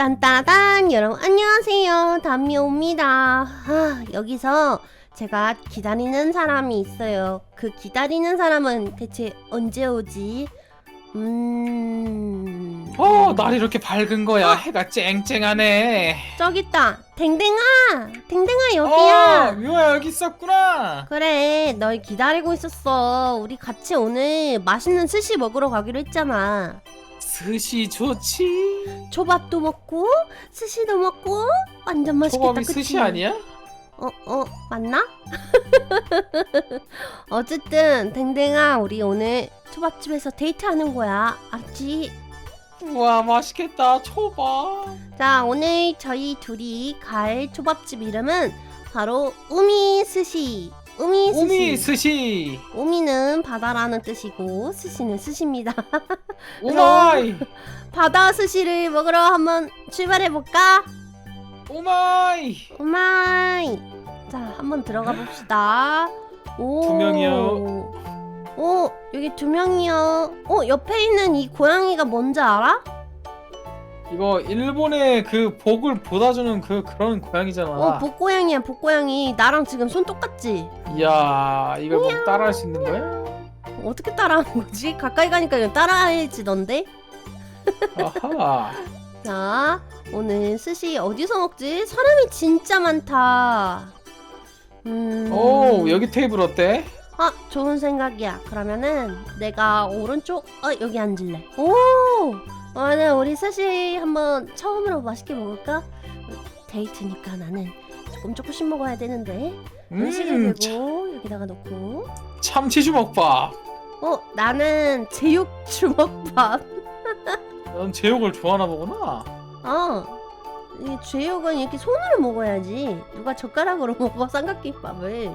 딴따단 여러분 안녕하세요. 담미호입니다. 아, 여기서 제가 기다리는 사람이 있어요. 그 기다리는 사람은 대체 언제 오지? 음... 어, 날이 이렇게 밝은 거야. 해가 쨍쨍하네. 저기 있다. 댕댕아! 댕댕아 어, 여기야! 묘야 여기 있었구나. 그래 널 기다리고 있었어. 우리 같이 오늘 맛있는 스시 먹으러 가기로 했잖아 스시 좋지. 초밥도 먹고 스시도 먹고 완전 맛있겠다 초밥이 그치? 스시 아니야? 어, 어, 맞나? 어쨌든, 댕댕아, 우리 오늘 초밥집에서 데이트하는 거야. 알았지? 우와 맛있겠다. 초밥. 자, 오늘 저희 둘이 갈 초밥집 이름은 바로 우미 스시. 우미 스시. 우미 스시. 우미는 바다라는 뜻이고, 스시는 스시입니다. 오마이. 바다 스시를 먹으러 한번 출발해 볼까? 오마이. 오마이. 자, 한번 들어가 봅시다. 오. 두 명이요. 오, 여기 두 명이요. 어, 옆에 있는 이 고양이가 뭔지 알아? 이거 일본의 그 복을 보다주는 그 그런 고양이잖아. 어, 복고양이야, 복고양이. 나랑 지금 손 똑같지? 이야 이걸 뭐 따라할 수 있는 거야? 어떻게 따라하는 거지? 가까이 가니까 그냥 따라해야지, 넌데? 아하. 자, 오늘 스시 어디서 먹지? 사람이 진짜 많다. 음. 오 여기 테이블 어때? 아, 좋은 생각이야. 그러면은 내가 오른쪽, 어, 여기 앉을래. 오! 오늘 우리 스시 한번 처음으로 맛있게 먹을까? 데이트니까 나는 조금 조금씩 먹어야 되는데. 음식을 음 들고 여기다가 놓고. 참치 주먹밥. 어, 나는 제육 주먹밥. 넌 제육을 좋아하나 보구나. 어. 이 제육은 이렇게 손으로 먹어야지. 누가 젓가락으로 먹어 삼각김밥을.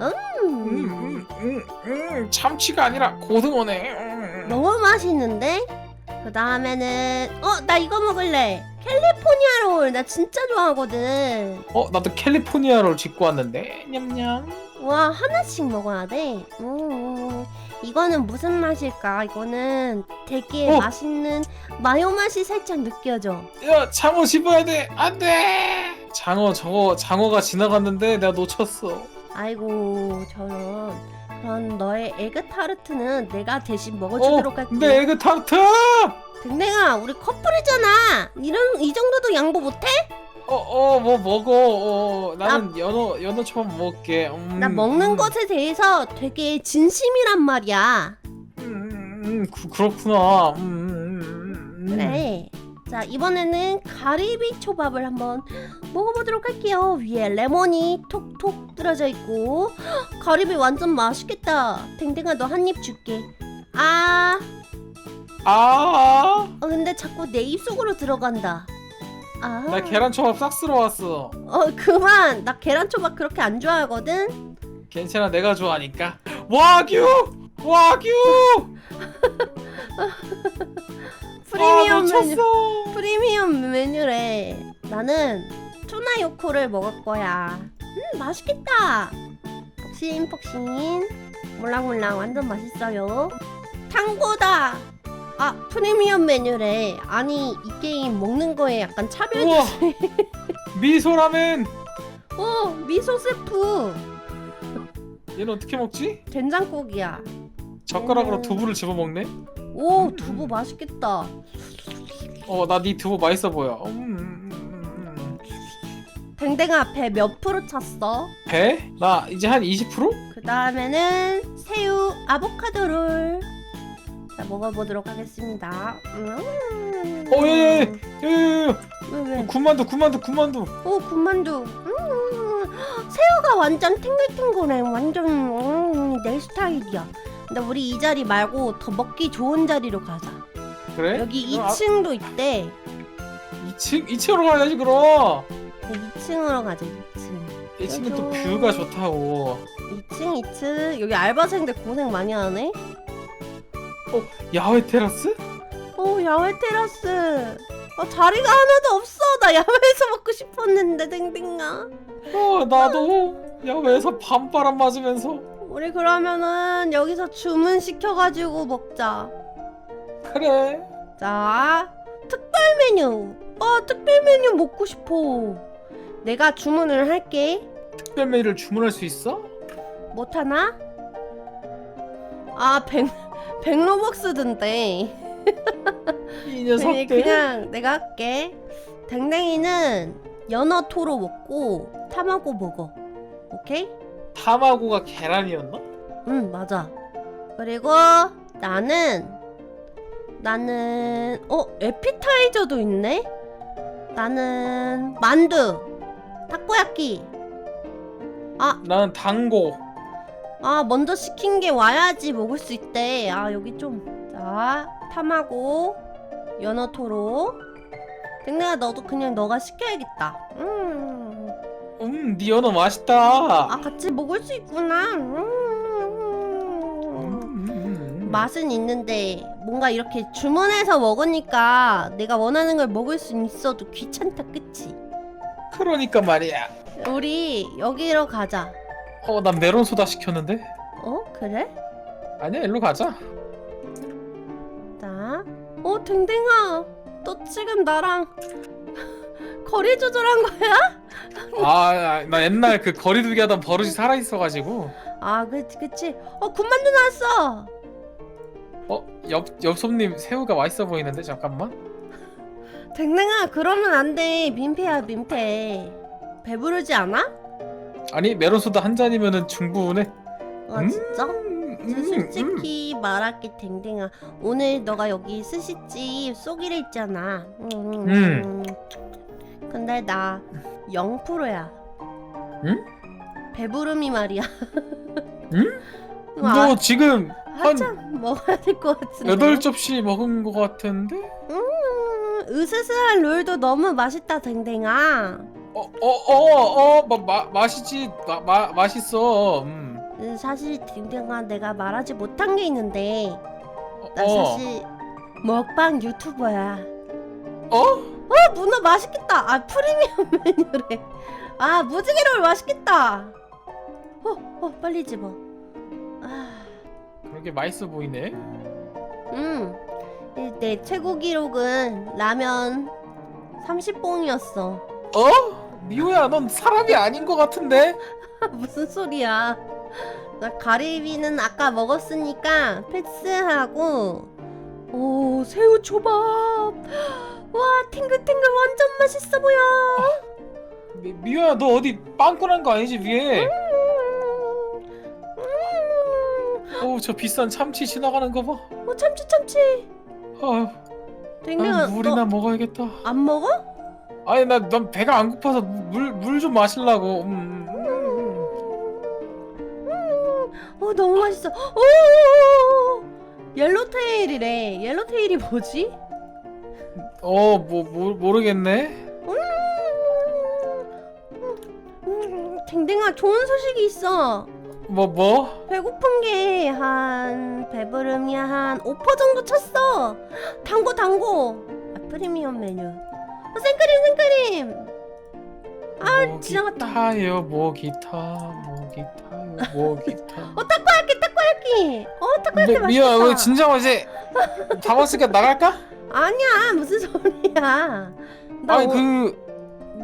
음. 음, 음, 음, 음, 참치가 아니라 고등어네. 음. 너무 맛있는데? 그 다음에는 어 나 이거 먹을래 캘리포니아 롤 나 진짜 좋아하거든 어, 나도 캘리포니아를 짓고 왔는데. 냠냠. 와 하나씩 먹어야 돼 음, 이거는 무슨 맛일까 이거는 되게 어. 맛있는 마요 맛이 살짝 느껴져 야, 장어 집어야 돼. 안 돼. 장어 저거 장어가 지나갔는데 내가 놓쳤어. 아이고 저런 그럼 너의 에그 타르트는 내가 대신 어, 먹어주도록 할게 내 에그 타르트. 댕댕아 우리 커플이잖아 이런 이 정도도 양보 못해? 어, 어, 뭐 먹어. 어, 나는 연어 연어 초밥 먹을게. 음, 나 먹는 음, 것에 대해서 되게 진심이란 말이야. 음, 음, 음, 그, 그렇구나. 음, 음, 음, 음. 그래. 자, 이번에는 가리비 초밥을 한번 먹어보도록 할게요. 위에 레몬이 톡톡 떨어져 있고. 헉, 가리비 완전 맛있겠다. 댕댕아, 너 한 입 줄게. 아, 아, 어, 근데 자꾸 내 입속으로 들어간다. 아, 나 계란 초밥 싹 쓸어 왔어. 어, 그만. 나 계란 초밥 그렇게 안 좋아하거든. 괜찮아, 내가 좋아하니까. 와규, 와규. 프리미엄 아, 메뉴. 놓쳤어. 프리미엄 메뉴래. 나는 투나 요코를 먹을 거야. 음, 맛있겠다. 폭신 폭신. 몰랑몰랑 완전 맛있어요. 탕고다. 아, 프리미엄 메뉴래. 아니, 이 게임 먹는 거에 약간 차별이. 우와. 미소라면. 어, 미소 스프. 얘는 어떻게 먹지? 된장국이야. 젓가락으로 음. 두부를 집어 먹네. 오, 음. 두부 맛있겠다. 어, 나 네 두부 맛있어 보여. 음, 음, 음, 음. 댕댕아 배 몇 프로 찼어? 배? 나 이제 한 20%? 그 다음에는 새우 아보카도를 자 먹어보도록 하겠습니다. 음. 어, 예, 예, 예, 예, 예. 왜 왜? 군만두, 군만두, 군만두. 오 군만두. 음. 새우가 완전 탱글탱글해. 완전 음, 내 스타일이야. 근데 우리 이 자리 말고 더 먹기 좋은 자리로 가자. 그래? 여기 그럼 아- 2층도 있대. 2층, 2층으로 가야지 그럼. 2층으로 가자. 2층. 2층은 또 뷰가 좋다고. 2층 2층 여기 알바생들 고생 많이 하네. 야외 테라스? 오 야외 테라스 어, 자리가 하나도 없어 나 야외에서 먹고 싶었는데 댕댕아 어, 나도 야외에서 밤바람 맞으면서. 우리 그러면은 여기서 주문 시켜가지고 먹자 그래. 자 특별 메뉴 아 특별 메뉴 먹고 싶어. 내가 주문을 할게. 특별 메뉴를 주문할 수 있어? 못하나? 아, 백, 백로벅스던데. 이 네, 녀석들 그냥 내가 할게. 댕댕이는 연어 토로 먹고 타마고 먹어. 오케이? 타마고가 계란이었나? 응, 맞아. 그리고 나는 나는 어 에피타이저도 있네. 나는 만두, 타코야끼. 아, 나는 당고 아 먼저 시킨 게 와야지 먹을 수 있대. 아 여기 좀. 자, 타마고, 연어 토로. 댕댕아 너도 그냥 너가 시켜야겠다. 음. 음 네 연어 맛있다 아 같이 먹을 수 있구나. 음, 음. 음, 음. 맛은 있는데 뭔가 이렇게 주문해서 먹으니까 내가 원하는 걸 먹을 수 있어도 귀찮다 그치? 그러니까 말이야 우리 여기로 가자 어 난 메론 소다 시켰는데 어? 그래? 아니야 일로 가자 자 어? 댕댕아 너 지금 나랑 거리 조절한 거야? 아 나 옛날 그 거리두기 하던 버릇이 살아있어가지고 아 그치 그치 어 군만두 나왔어 어 옆 옆 손님 새우가 맛있어 보이는데 잠깐만 댕댕아 그러면 안 돼 민폐야 민폐 배부르지 않아? 아니 메론 소다 한 잔이면은 충분해 아 음, 진짜? 음, 저 음, 솔직히 말할게 댕댕아 오늘 너가 여기 스시집 쏘기로 했잖아 음. 음. 근데 나 0%야 응? 배부름이 말이야 응? 아, 너 지금 한 한참 먹어야 될 것 같은데 여덟 접시 먹은 것 같은데? 음, 으스스한 롤도 너무 맛있다 댕댕아 어어어어 맛이지 마, 마, 맛있어 음. 음, 사실 댕댕아 내가 말하지 못한 게 있는데 어, 나 사실 먹방 유튜버야 어? 어 문어 맛있겠다. 아 프리미엄 메뉴래. 아 무지개롤 맛있겠다. 어 어 빨리 집어. 아, 그렇게 맛있어 보이네. 음내 최고 기록은 라면 30봉이었어. 어? 미호야 넌 사람이 아닌 것 같은데? 무슨 소리야. 나 가리비는 아까 먹었으니까 패스하고. 오 새우 초밥 와 탱글탱글 완전 맛있어 보여 미, 미호야 너 어디 빵꾸난 거 아니지 위에? 음, 어저 비싼 참치 지나가는 거 봐. 어 참치 참치 어, 댕댕아 난 물이나 너 먹어야겠다. 안 먹어? 아니 나 난 배가 안 고파서 물 물 좀 마시려고. 음, 음, 음. 어 너무 맛있어 오 옐로테일이래 옐로테일이 뭐지? 어, 뭐, 뭐 모르겠네. 음, 댕댕아 좋은 소식이 있어 뭐 뭐? 배고픈 게 한 배부름이 한 5% 정도 쳤어 당고 당고 아, 프리미엄 메뉴 어, 생크림 생크림 아, 뭐 지나갔다. 기타요, 뭐 기타, 뭐 기타요, 뭐 기타. 어 타코야끼 타코야끼 어 타코야끼 미, 맛있다 미야, 우리 진정 이제 다 왔으니까 나갈까? 아니야 무슨 소리야 나 아니 오- 그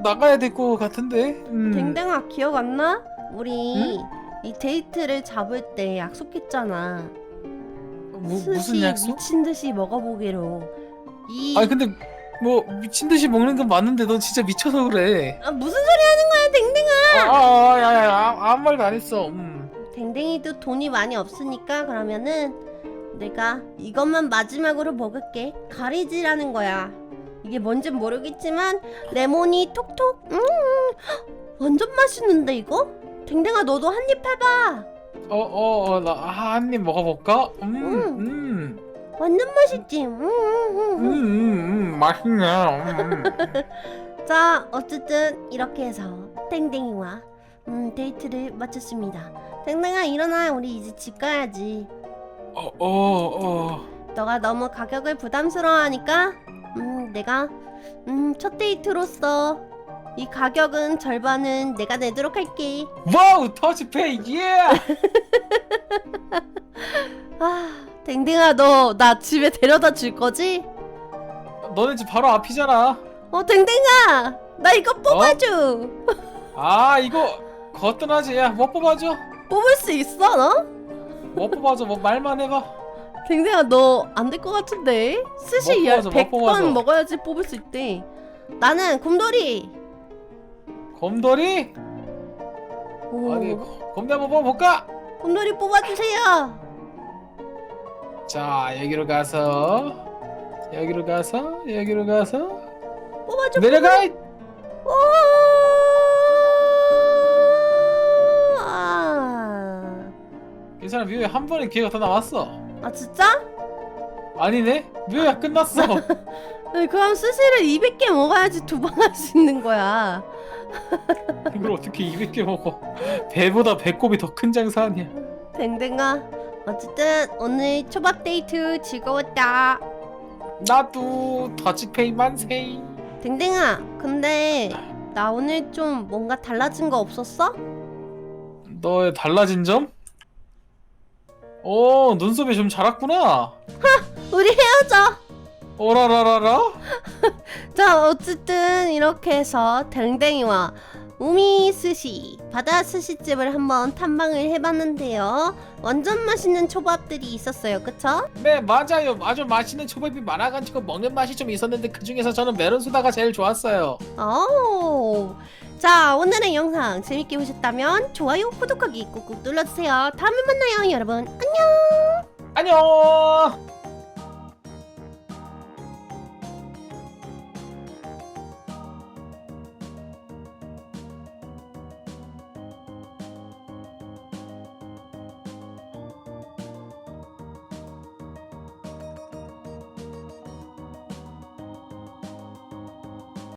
나가야 될 것 같은데. 음. 댕댕아 기억 안 나? 우리 응? 이 데이트를 잡을 때 약속했잖아. 뭐, 스시 무슨 약속? 미친 듯이 먹어보기로. 이 아니 근데 뭐 미친 듯이 먹는 건 맞는데 넌 진짜 미쳐서 그래. 아, 무슨 소리 하는 거야, 댕댕아? 아, 아, 야, 야, 아, 아무 말도 안 했어. 음. 댕댕이도 돈이 많이 없으니까 그러면은 내가 이것만 마지막으로 먹을게. 가리지라는 거야. 이게 뭔진 모르겠지만 레몬이 톡톡. 음, 완전 맛있는데 이거? 댕댕아 너도 한 입 해봐. 어, 어, 어, 나한 입 먹어볼까? 음, 음. 음, 완전 맛있지. 음, 음, 음, 음, 음. 음, 음, 맛있네. 음. 자, 어쨌든 이렇게 해서 땡땡이와 음, 데이트를 마쳤습니다. 땡땡아 일어나, 우리 이제 집 가야지. 어, 어, 어. 너가 너무 가격을 부담스러워하니까 음, 내가 음, 첫 데이트로서 이 가격은 절반은 내가 내도록 할게. 와우, 터치페이, 예! 아, 땡땡아 너 나 집에 데려다 줄 거지? 너네 집 바로 앞이잖아. 어 댕댕아 나 이거 뽑아줘 아 이거 거뜬하지 야 뭐 뽑아줘 뽑을 수 있어 너? 뭐 뽑아줘 뭐 말만 해봐 댕댕아 너 안 될 것 같은데? 스시 뭐 뽑아줘, 뭐 100번 뽑아줘. 먹어야지 뽑을 수 있대. 나는 곰돌이. 곰돌이? 오, 고- 곰돌이 한번 뽑아볼까? 곰돌이 뽑아주세요. 자 여기로 가서 여기로 가서 여기로 가서. 뽑아줘 내려가! 오! 괜찮아 뮤야 한 번에 기회가 더 남았어. 아 진짜? 아니네? 뮤야 끝났어. 네, 그럼 스시를 200개 먹어야지 두 번 할 수 있는 거야. 이걸 어떻게 200개 먹어? 배보다 배꼽이 더 큰 장사 아니야? 댕댕아 어쨌든 오늘 초밥 데이트 즐거웠다. 나도 더치페이 만세. 댕댕아 근데 나 오늘 좀 뭔가 달라진 거 없었어? 너의 달라진 점? 오 눈썹이 좀 자랐구나. 우리 헤어져. 오라라라라? 자 어쨌든 이렇게 해서 댕댕이와 우미 스시 바다 스시집을 한번 탐방을 해봤는데요. 완전 맛있는 초밥들이 있었어요. 그쵸? 네 맞아요. 아주 맛있는 초밥이 많아가지고 먹는 맛이 좀 있었는데 그 중에서 저는 메론소다가 제일 좋았어요. 오. 자 오늘의 영상 재밌게 보셨다면 좋아요 구독하기 꾹꾹 눌러주세요. 다음에 만나요 여러분. 안녕! 안녕